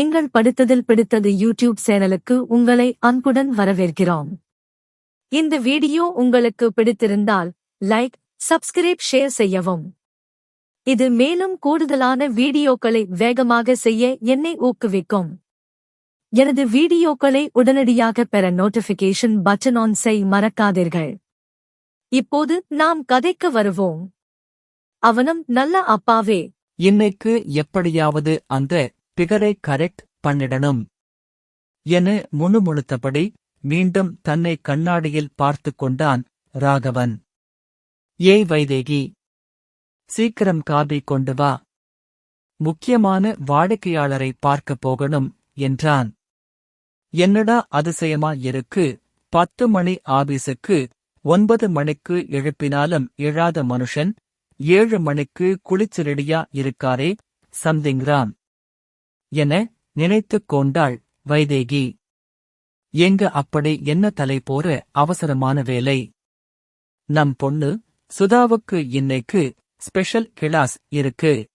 எங்கள் படித்ததில் பிடித்தது யூடியூப் சேனலுக்கு உங்களை அன்புடன் வரவேற்கிறோம். இந்த வீடியோ உங்களுக்கு பிடித்திருந்தால் லைக் சப்ஸ்கிரைப் ஷேர் செய்யவும். இது மேலும் கூடுதலான வீடியோக்களை வேகமாக செய்ய என்னை ஊக்குவிக்கும். எனது வீடியோக்களை உடனடியாக பெற நோட்டிபிகேஷன் பட்டன் ஆன் செய் மறக்காதீர்கள். இப்போது நாம் கதைக்கு வருவோம். அவனும் நல்ல அப்பாவே. இன்னைக்கு எப்படியாவது அந்த பிகரை கரெக்ட் பண்ணிடணும் என முணுமுணுத்தபடி மீண்டும் தன்னை கண்ணாடியில் பார்த்து கொண்டான் ராகவன். ஏய் வைதேகி சீக்கிரம் காபி கொண்டு வா. முக்கியமான வாடிக்கையாளரை பார்க்கப் போகணும் என்றான். என்னடா அதிசயமா இருக்கு பத்து மணி ஆபீஸுக்கு ஒன்பது மணிக்கு எழுப்பினாலும் எழாத மனுஷன் ஏழு மணிக்கு குளிச்சு ரெடியா இருக்காரே சம்திங்கிறான் என நினைத்துக் கொண்டாள் வைதேகி. எங்க அப்படி என்ன தலை போற அவசரமான வேலை? நம் பொண்ணு சுதாவுக்கு இன்னைக்கு ஸ்பெஷல் கிளாஸ் இருக்கு.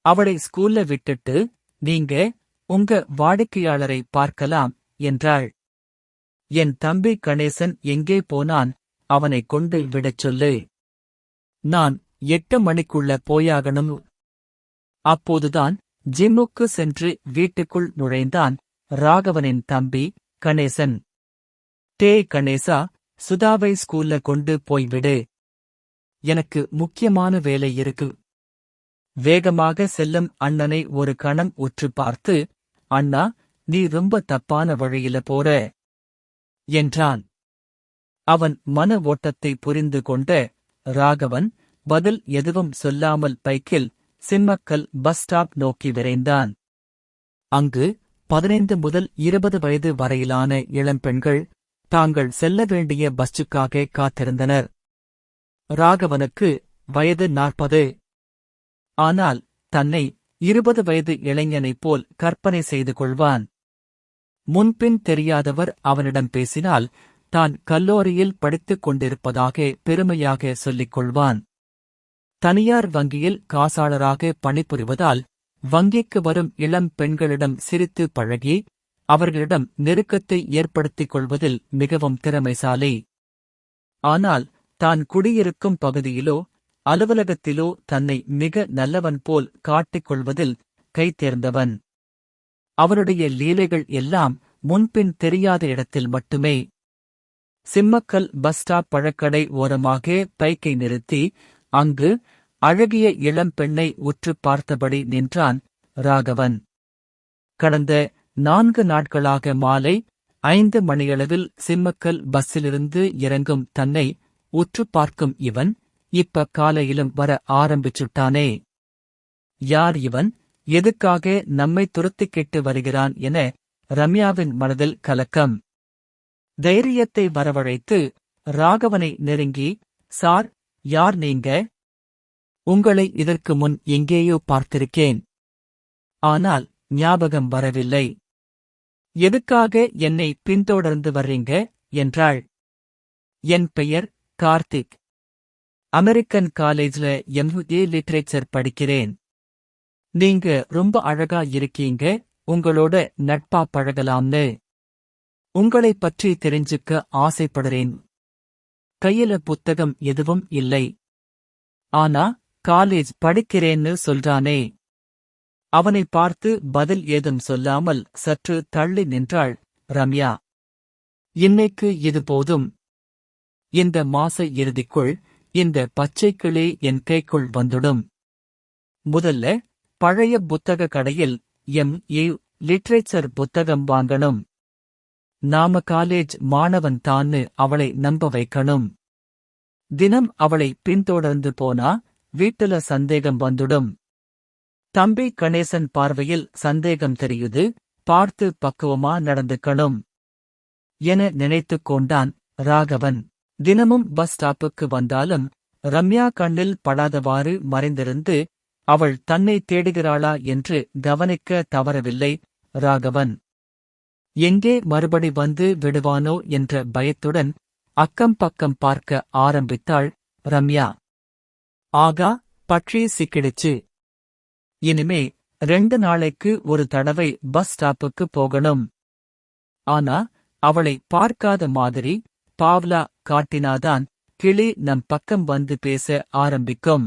அவளை ஸ்கூல்ல விட்டுட்டு நீங்க உங்க வாடிக்கையாளரை பார்க்கலாம் என்றாள். என் தம்பி கணேசன் எங்கே போனான் அவனை கொண்டு விடச் சொல்லு. நான் எட்டு மணிக்குள்ள போயாகணும். அப்போதுதான் ஜிம்முக்கு சென்று வீட்டுக்குள் நுழைந்தான் ராகவனின் தம்பி கணேசன். டே கணேசா சுதாவை ஸ்கூல்ல கொண்டு போய்விடு எனக்கு முக்கியமான வேலை இருக்கு. வேகமாக செல்லும் அண்ணனை ஒரு கணம் உற்று பார்த்து அண்ணா நீ ரொம்ப தப்பான வழியில போற. என்றான். அவன் மன ஓட்டத்தை புரிந்து கொண்ட ராகவன் பதில் எதுவும் சொல்லாமல் பைக்கில் சிம்மக்கல் பஸ் ஸ்டாப் நோக்கி விரைந்தான். அங்கு பதினைந்து முதல் இருபது வயது வரையிலான இளம்பெண்கள் தாங்கள் செல்ல வேண்டிய பஸ்ஸுக்காக காத்திருந்தனர். ராகவனுக்கு வயது நாற்பது. ஆனால் தன்னை இருபது வயது இளைஞனைப் போல் கற்பனை செய்து கொள்வான். முன்பின் தெரியாதவர் அவனிடம் பேசினால் தான் கல்லூரியில் படித்துக் கொண்டிருப்பதாக பெருமையாக சொல்லிக் கொள்வான். தனியார் வங்கியில் காசாளராக பணிபுரிவதால் வங்கிக்கு வரும் இளம் பெண்களிடம் சிரித்து பழகி அவர்களிடம் நெருக்கத்தை ஏற்படுத்திக் கொள்வதில் மிகவும் திறமைசாலி. ஆனால் தான் குடியிருக்கும் பகுதியிலோ அலுவலகத்திலோ தன்னை மிக நல்லவன் போல் காட்டிக் கொள்வதில் கைதேர்ந்தவன் அவருடைய லீலைகள் எல்லாம் முன்பின் தெரியாத இடத்தில் மட்டுமே. சிம்மக்கல் பஸ் ஸ்டாப் பழக்கடை ஓரமாக பைக்கை நிறுத்தி அங்கு அழகிய இளம் பெண்ணை உற்று பார்த்தபடி நின்றான் ராகவன். கடந்த நான்கு நாட்களாக மாலை ஐந்து மணியளவில் சிம்மக்கல் பஸ்ஸிலிருந்து இறங்கும் தன்னை உற்று பார்க்கும் இவன் இப்ப காலையிலும் வர ஆரம்பிச்சுட்டானே. யார் இவன்? எதுக்காக நம்மை துரத்திக்கிட்டு வருகிறான் என ரம்யாவின் மனதில் கலக்கம். தைரியத்தை வரவழைத்து ராகவனை நெருங்கி சார் யார் நீங்க? உங்களை இதற்கு முன் எங்கேயோ பார்த்திருக்கேன். ஆனால் ஞாபகம் வரவில்லை. எதுக்காக என்னை பின்தொடர்ந்து வர்றீங்க? என்றாள். என் பெயர் கார்த்திக். அமெரிக்கன் காலேஜ்ல எம்ஏ லிட்ரேச்சர் படிக்கிறேன். நீங்க ரொம்ப அழகா இருக்கீங்க. உங்களோட நட்பா பழகலாம்னு. உங்களை பற்றி தெரிஞ்சுக்க ஆசைப்படுறேன். கையில புத்தகம் எதுவும் இல்லை. ஆனா காலேஜ் படிக்கிறேன்னு சொல்றானே. அவனை பார்த்து பதில் ஏதும் சொல்லாமல் சற்று தள்ளி நின்றாள் ரம்யா. இன்னைக்கு இது போதும். இந்த மாச இறுதிக்குள் இந்த பச்சைக்கிளி என் கைக்குள் வந்துடும். முதல்ல பழைய புத்தக கடையில் எம் ஏ லிட்ரேச்சர் புத்தகம் வாங்கணும். நாம காலேஜ் மாணவன் தான்னு அவளை நம்ப வைக்கணும். தினம் அவளை பின்தொடர்ந்து போனா வீட்டுல சந்தேகம் வந்துடும். தம்பி கணேசன் பார்வையில் சந்தேகம் தெரியுது பார்த்து பக்குவமா நடந்துக்கணும். என நினைத்துக் கொண்டான் ராகவன். தினமும் பஸ் ஸ்டாப்புக்கு வந்தாலும் ரம்யா கண்ணில் படாதவாறு மறைந்திருந்து அவள் தன்னை தேடுகிறாளா என்று கவனிக்க தவறவில்லை ராகவன். எங்கே மறுபடி வந்து விடுவானோ என்ற பயத்துடன் அக்கம் பக்கம் பார்க்க ஆரம்பித்தாள் ரம்யா. ஆகா பற்றி சிக்கிடுச்சு. இனிமே ரெண்டு நாளைக்கு ஒரு தடவை பஸ் ஸ்டாப்புக்கு போகணும். ஆனா அவளை பார்க்காத மாதிரி பாவ்லா காட்டினாதான் கிளி நம் பக்கம் வந்து பேச ஆரம்பிக்கும்.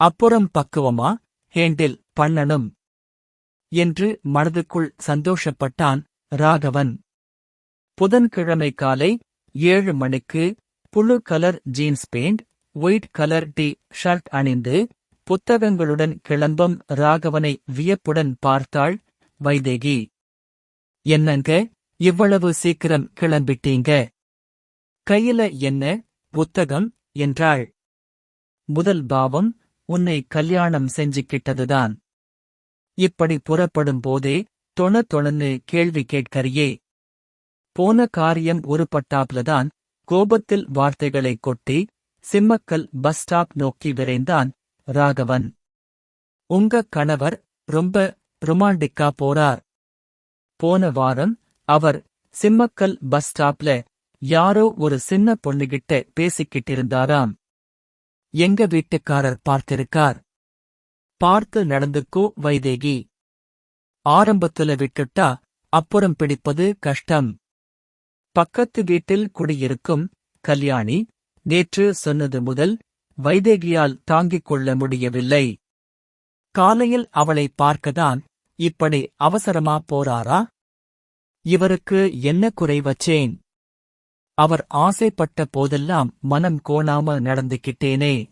அப்புறம் பக்குவமா ஹேண்டில் பண்ணணும். என்று மனதுக்குள் சந்தோஷப்பட்டான் ராகவன். புதன்கிழமை காலை ஏழு மணிக்கு blue colour jeans pant white colour T shirt அணிந்து புத்தகங்களுடன் கிளம்பும் ராகவனை வியப்புடன் பார்த்தாள் வைதேகி. என்னங்க இவ்வளவு சீக்கிரம் கிளம்பிட்டீங்க? கையில என்ன புத்தகம்? என்றாள். முதல் பாவம் உன்னை கல்யாணம் செஞ்சுக்கிட்டதுதான். இப்படி புறப்படும் போதே தொண தொணன்னு கேள்வி கேட்கறியே. போன காரியம் ஒரு பட்டாப்லதான் கோபத்தில் வார்த்தைகளைக் கொட்டி சிம்மக்கல் பஸ் ஸ்டாப் நோக்கி விரைந்தான் ராகவன். உங்க கணவர் ரொம்ப ரொமாண்டிக்கா போறார். போன வாரம் அவர் சிம்மக்கல் பஸ் ஸ்டாப்ல யாரோ ஒரு சின்ன பொண்ணுகிட்ட பேசிக்கிட்டு இருந்தாராம் எங்க வீட்டுக்காரர் பார்த்திருக்கார். பார்த்து நடந்துக்கோ வைதேகி. ஆரம்பத்துல விட்டுட்டா அப்புறம் பிடிப்பது கஷ்டம். பக்கத்து வீட்டில் குடியிருக்கும் கல்யாணி நேற்று சொன்னது முதல் வைதேகியால் தாங்கிக் கொள்ள முடியவில்லை. காலையில் அவளை பார்க்கதான் இப்படி அவசரமா போறாரா? இவருக்கு என்ன குறை வச்சேன்? அவர் ஆசைப்பட்ட போதெல்லாம் மனம் கோணாம நடந்துகிட்டேனே.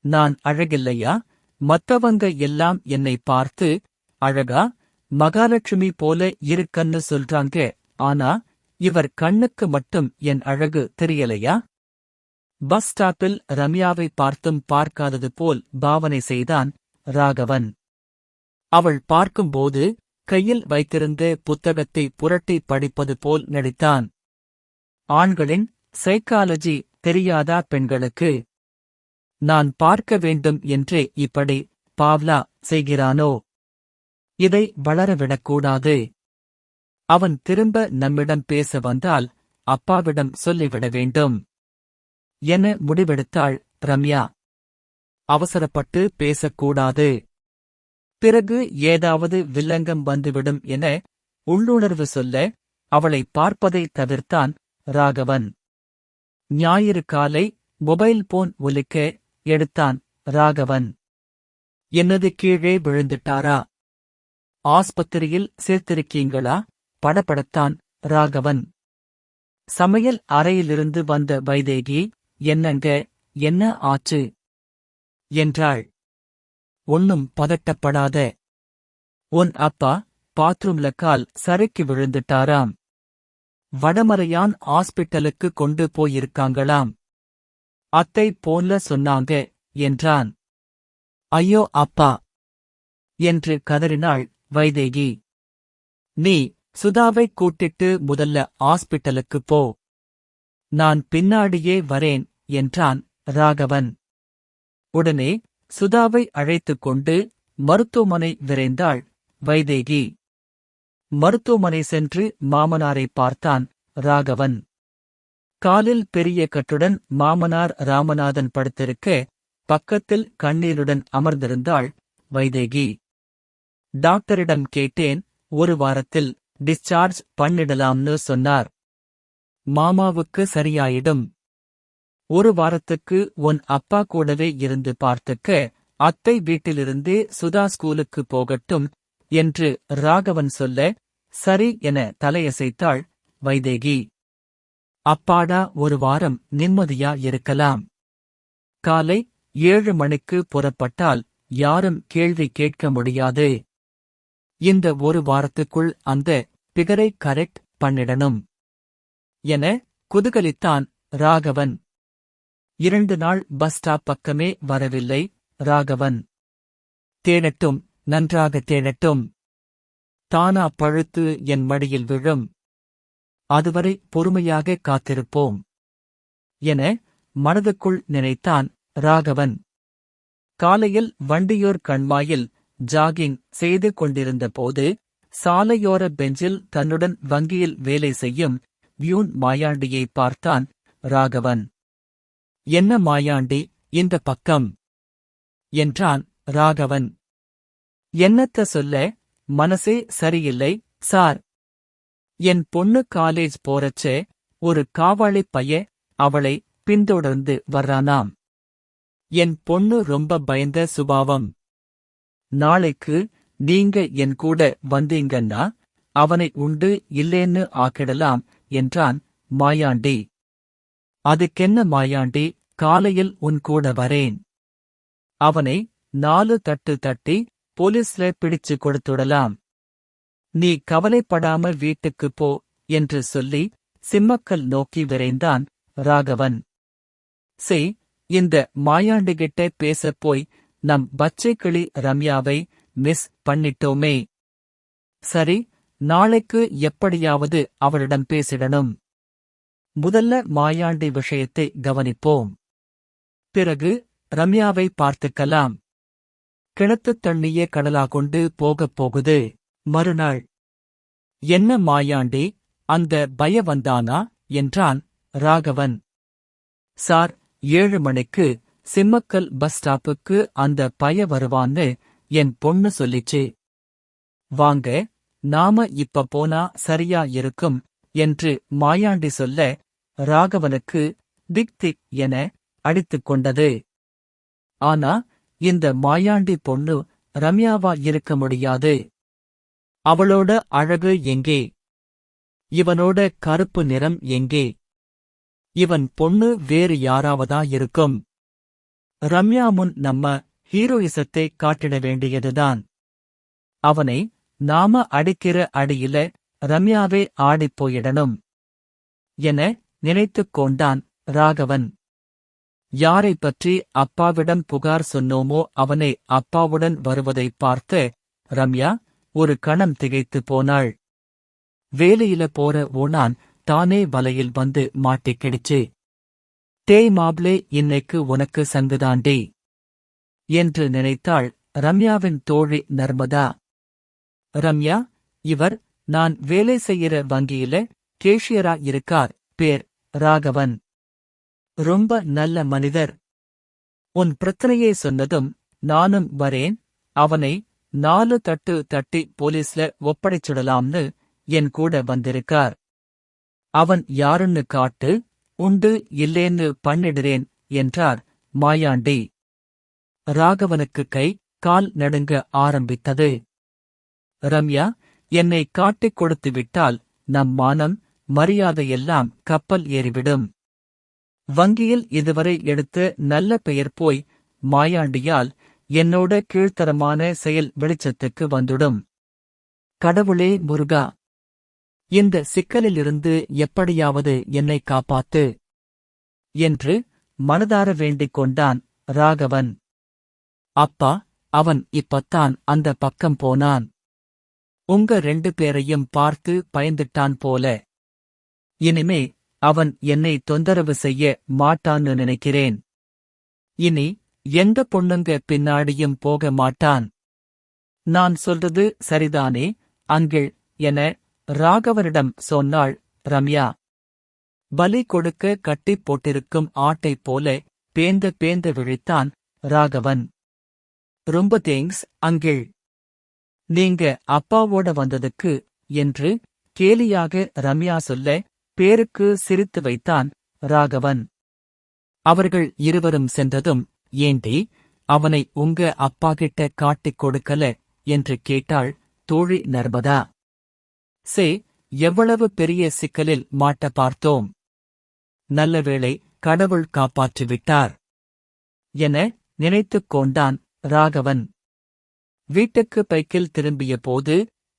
நான் அழகில்லையா? மத்தவங்க எல்லாம் என்னை பார்த்து அழகா மகாலட்சுமி போல இருக்கன்னு சொல்றாங்க ஆனா இவர் கண்ணுக்கு மட்டும் என் அழகு தெரியலையா? பஸ் ஸ்டாப்பில் ரம்யாவை பார்த்தும் பார்க்காதது போல் பாவனை செய்தான் ராகவன். அவள் பார்க்கும்போது கையில் வைத்திருந்த புத்தகத்தை புரட்டி படிப்பது போல் நடித்தான். ஆண்களின் சைக்காலஜி தெரியாதா பெண்களுக்கு? நான் பார்க்க வேண்டும் என்றே இப்படி பாவ்லா செய்கிறானோ? இதை வளரவிடக்கூடாது. அவன் திரும்ப நம்மிடம் பேச வந்தால் அப்பாவிடம் சொல்லிவிட வேண்டும். என முடிவெடுத்தாள் ரம்யா. அவசரப்பட்டு பேசக்கூடாது. பிறகு ஏதாவது வில்லங்கம் வந்துவிடும் என உள்ளுணர்வு சொல்ல அவளை பார்ப்பதை தவிர்த்தான் ராகவன். ஞாயிறு காலை மொபைல் போன் ஒலிக்க எடுத்தான் ராகவன். என்னது கீழே விழுந்துட்டாரா? ஆஸ்பத்திரியில் சேர்த்திருக்கீங்களா? படபடத்தான் ராகவன். சமையல் அறையிலிருந்து வந்த வைதேகி என்னங்க என்ன ஆச்சு? என்றாள். ஒன்னும் பதட்டப்படாத. உன் அப்பா பாத்ரூம்ல கால் சறுக்கி விழுந்துட்டாராம். வடமறையான் ஹாஸ்பிட்டலுக்கு கொண்டு போயிருக்காங்களாம். அத்தை போன்ல சொன்னாங்க என்றான். ஐயோ அப்பா என்று கதறினாள் வைதேகி. நீ சுதாவை கூட்டிட்டு முதல்ல ஹாஸ்பிட்டலுக்கு போ. நான் பின்னாடியே வரேன் என்றான் ராகவன். உடனே சுதாவை அழைத்துக் கொண்டு மருத்துவமனை விரைந்தாள் வைதேகி. மருத்துவமனை சென்று மாமனாரை பார்த்தான் ராகவன். காலில் பெரிய கட்டுடன் மாமனார் ராமநாதன் படுத்திருக்க பக்கத்தில் கண்ணீருடன் அமர்ந்திருந்தாள் வைதேகி. டாக்டரிடம் கேட்டேன் ஒரு வாரத்தில் டிஸ்சார்ஜ் பண்ணிடலாம்னு சொன்னார். மாமாவுக்கு சரியாயிடும். ஒரு வாரத்துக்கு உன் அப்பா கூடவே இருந்து பார்த்துக்க அத்தை வீட்டிலிருந்தே சுதா ஸ்கூலுக்கு போகட்டும் என்று ராகவன் சொல்ல சரி என தலையசைத்தாள் வைதேகி. அப்பாடா ஒரு வாரம் நிம்மதியா இருக்கலாம். காலை ஏழு மணிக்கு புறப்பட்டால் யாரும் கேள்வி கேட்க முடியாது. இந்த ஒரு வாரத்துக்குள் அந்த பிகரை கரெக்ட் பண்ணிடணும் என குதுகலித்தான் ராகவன். இரண்டு நாள் பஸ் ஸ்டாப் பக்கமே வரவில்லை ராகவன். தேடட்டும் நன்றாக தேடட்டும். தானா பழுத்து என் மடியில் விழும். அதுவரை பொறுமையாக காத்திருப்போம் என மனதுக்குள் நினைத்தான் ராகவன். காலையில் வண்டியோர் கண்மாயில் ஜாகிங் செய்து கொண்டிருந்த போது சாலையோர பெஞ்சில் தன்னுடன் வங்கியில் வேலை செய்யும் வியூன் மாயாண்டியை பார்த்தான் ராகவன். என்ன மாயாண்டி இந்த பக்கம்? என்றான் ராகவன். என்னத்த சொல்ல மனசே சரியில்லை சார். என் பொண்ணு காலேஜ் போறச்சே ஒரு காவாளி பைய அவளை பின்தொடர்ந்து வர்றானாம். என் பொண்ணு ரொம்ப பயந்த சுபாவம். நாளைக்கு நீங்க என் கூட வந்தீங்கன்னா அவனை உண்டு இல்லேன்னு ஆக்கிடலாம் என்றான் மாயாண்டி. அதுக்கென்ன மாயாண்டி காலையில் உன் கூட வரேன். அவனை நாலு தட்டு தட்டி போலீஸ்ல பிடிச்சு கொடுத்துடலாம். நீ கவலைப்படாம வீட்டுக்கு போ என்று சொல்லி சிம்மக்கல் நோக்கி விரைந்தான் ராகவன். செய் இந்த மாயாண்டிகிட்ட பேசப் போய் நம் பச்சை கிளி ரம்யாவை மிஸ் பண்ணிட்டோமே. சரி நாளைக்கு எப்படியாவது அவளிடம் பேசிடணும். முதல்ல மாயாண்டி விஷயத்தை கவனிப்போம். பிறகு ரம்யாவை பார்த்துக்கலாம். கிணத்துத் தண்ணியே கடலா கொண்டு போகப் போகுது. மறுநாள். என்ன மாயாண்டி அந்த பய வந்தானா? என்றான் ராகவன். சார் ஏழு மணிக்கு சிம்மக்கல் பஸ் ஸ்டாப்புக்கு அந்த பய வருவான்னு என் பொண்ணு சொல்லிச்சு. வாங்க நாம இப்ப போனா சரியா இருக்கும் என்று மாயாண்டி சொல்ல ராகவனுக்கு திக் திக் என அடித்துக் கொண்டது. ஆனா இந்த மாயாண்டி பொண்ணு ரம்யாவா இருக்க முடியாது. அவளோட அழகு எங்கே? இவனோட கருப்பு நிறம் எங்கே? இவன் பொண்ணு வேறு யாராவதா இருக்கும்? ரம்யா முன் நம்ம ஹீரோயிசத்தை காட்டிட வேண்டியதுதான். அவனை நாம அடிக்கிற அடியில ரம்யாவே ஆடிப் போயிடணும். என நினைத்துக் கொண்டான் ராகவன். யாரைப் பற்றி அப்பாவிடம் புகார் சொன்னோமோ அவனை அப்பாவுடன் வருவதைப் பார்த்து ரம்யா ஒரு கணம் திகைத்துப் போனாள். வேலையில போற ஓனான் தானே வலையில் வந்து மாட்டிக்கிடுச்சு. டேய் மாப்ளே இன்னைக்கு உனக்கு சங்குதாண்டே என்று நினைத்தாள் ரம்யாவின் தோழி நர்மதா. ரம்யா இவர் நான் வேலை செய்யற வங்கியில கேஷியரா இருக்கார் பேர் ராகவன். ரொம்ப நல்ல மனிதர். உன் பிரச்சனையை சொன்னதும் நானும் வரேன் அவனை நாலு தட்டு தட்டி போலீஸ்ல ஒப்படைச்சிடலாம்னு என் கூட வந்திருக்கார். அவன் யாருன்னு காட்டு உண்டு இல்லேன்னு பண்ணிடுறேன் என்றார் மாயாண்டி. ராகவனுக்கு கை கால் நடுங்க ஆரம்பித்தது. ரம்யா என்னை காட்டிக் கொடுத்து விட்டால் நம் மானம் மரியாதையெல்லாம் கப்பல் ஏறிவிடும். வங்கியில் இதுவரை எடுத்த நல்ல பெயர் போய் மாயாண்டியால் என்னோட கீழ்த்தரமான செயல் வெளிச்சத்துக்கு வந்துடும். கடவுளே முருகா இந்த சிக்கலிலிருந்து எப்படியாவது என்னை காப்பாத்து. என்று மனதார வேண்டிக் கொண்டான் ராகவன். அப்பா அவன் இப்பத்தான் அந்த பக்கம் போனான். உங்க ரெண்டு பேரையும் பார்த்து பயந்துட்டான் போல. இனிமே அவன் என்னை தொந்தரவு செய்ய மாட்டான்னு நினைக்கிறேன். இனி எந்த பொண்ணுங்க பின்னாடியும் போக மாட்டான். நான் சொல்றது சரிதானே? அங்கிள் என ராகவரிடம் சொன்னாள் ரம்யா பலி கொடுக்க கட்டிப் போட்டிருக்கும் ஆட்டைப் போல பேந்த பேந்த விழித்தான் ராகவன். ரொம்ப தேங்க்ஸ் அங்கிள். நீங்க அப்பாவோட வந்ததுக்கு என்று கேலியாக ரம்யா சொல்ல பேருக்கு சிரித்து வைத்தான் ராகவன். அவர்கள் இருவரும் சென்றதும் ஏண்டி அவனை உங்க அப்பாகிட்ட காட்டிக் கொடுக்கல? என்று கேட்டாள் தோழி நர்மதா. சே எவ்வளவு பெரிய சிக்கலில் மாட்ட பார்த்தோம். நல்லவேளை கடவுள் காப்பாற்றிவிட்டார் என நினைத்துக் கொண்டான் ராகவன். வீட்டுக்கு பைக்கில் திரும்பிய போது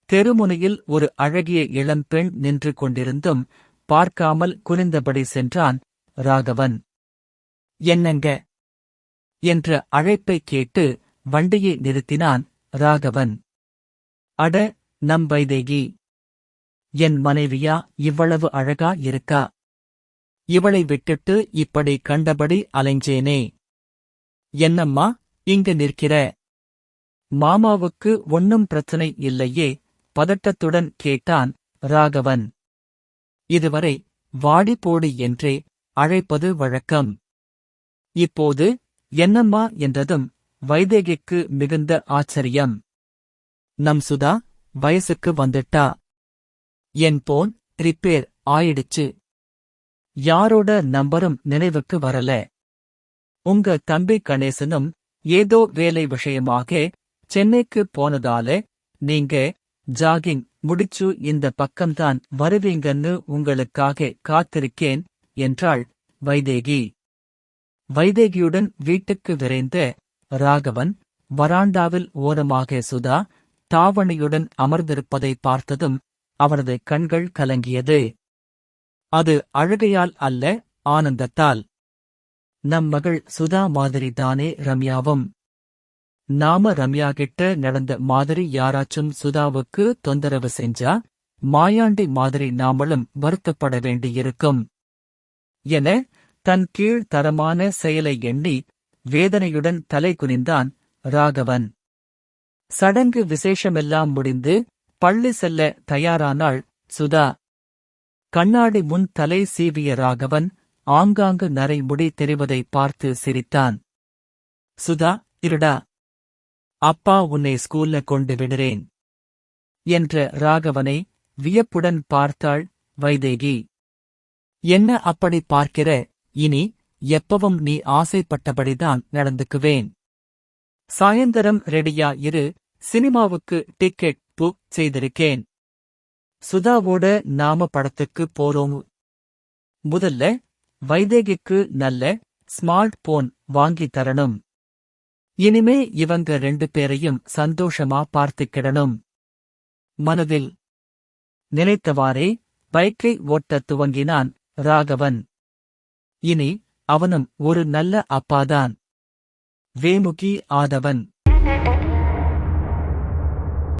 தெருமுனையில் ஒரு அழகிய இளம்பெண் நின்று கொண்டிருந்தும் பார்க்காமல் குனிந்தபடி சென்றான் ராகவன். என்னங்க? என்ற அழைப்பை கேட்டு வண்டியை நிறுத்தினான் ராகவன். அட நம் வைதேகி! என் மனைவியா இவ்வளவு அழகா இருக்கா? இவளை விட்டுட்டு இப்படி கண்டபடி அலைஞ்சேனே. என்னம்மா இங்கு நிற்கிற? மாமாவுக்கு ஒன்னும் பிரச்சனை இல்லையே பதட்டத்துடன் கேட்டான் ராகவன். இதுவரை வாடிப்போடு என்றே அழைப்பது வழக்கம். இப்போது என்னம்மா என்றதும் வைதேகிக்கு மிகுந்த ஆச்சரியம். நம் சுதா வயசுக்கு வந்துட்டா. என் போன் ரிப்பேர் ஆயிடுச்சு. யாரோட நம்பரும் நினைவுக்கு வரல. உங்க தம்பி கணேசனும் ஏதோ வேலை விஷயமாக சென்னைக்கு போனதால நீங்க ஜாகிங் முடிச்சு இந்த பக்கம்தான் வருவீங்கன்னு உங்களுக்காக காத்திருக்கேன் என்றாள் வைதேகி. வைதேகியுடன் வீட்டுக்கு விரைந்த ராகவன் வராண்டாவில் ஓரமாக சுதா தாவணியுடன் அமர்ந்திருப்பதை பார்த்ததும் அவரது கண்கள் கலங்கியது. அது அழுகையால் அல்ல ஆனந்தத்தால். நம் மகள் சுதா மாதிரி தானே ரம்யாவும். நாம ரம்யா கிட்ட நடந்த மாதிரி யாராச்சும் சுதாவுக்கு தொந்தரவு செஞ்சா மாயாண்டி மாதிரி நாமளும் வருத்தப்பட வேண்டியிருக்கும். என தன் கீழ் தரமான செயலை எண்ணி வேதனையுடன் தலை குனிந்தான் ராகவன். சடங்கு விசேஷமெல்லாம் முடிந்து பள்ளி செல்ல தயாரானாள் சுதா. கண்ணாடி முன் தலை சீவிய ராகவன் ஆங்காங்கு நரை முடி தெரிவதை பார்த்து சிரித்தான். சுதா இருடா. அப்பா உன்னை ஸ்கூல்ல கொண்டு விடுறேன். என்ற ராகவனை வியப்புடன் பார்த்தாள் வைதேகி. என்ன அப்படி பார்க்கிற? இனி எப்பவும் நீ ஆசைப்பட்டபடிதான் நடந்துக்குவேன். சாயந்தரம் ரெடியா இரு. சினிமாவுக்கு டிக்கெட் புக் செய்திருக்கேன். சுதாவோட நாம படத்துக்கு போறோம். முதல்ல வைதேகிக்கு நல்ல ஸ்மார்ட் போன் வாங்கி தரணும். இனிமே இவங்க ரெண்டு பேரையும் சந்தோஷமா பார்த்துக்கிடணும் மனதில் நினைத்தவாறே பைக்கை ஓட்டத் துவங்கினான் ராகவன். இனி அவனும் ஒரு நல்ல அப்பாதான். வேமுகி ஆதவன்.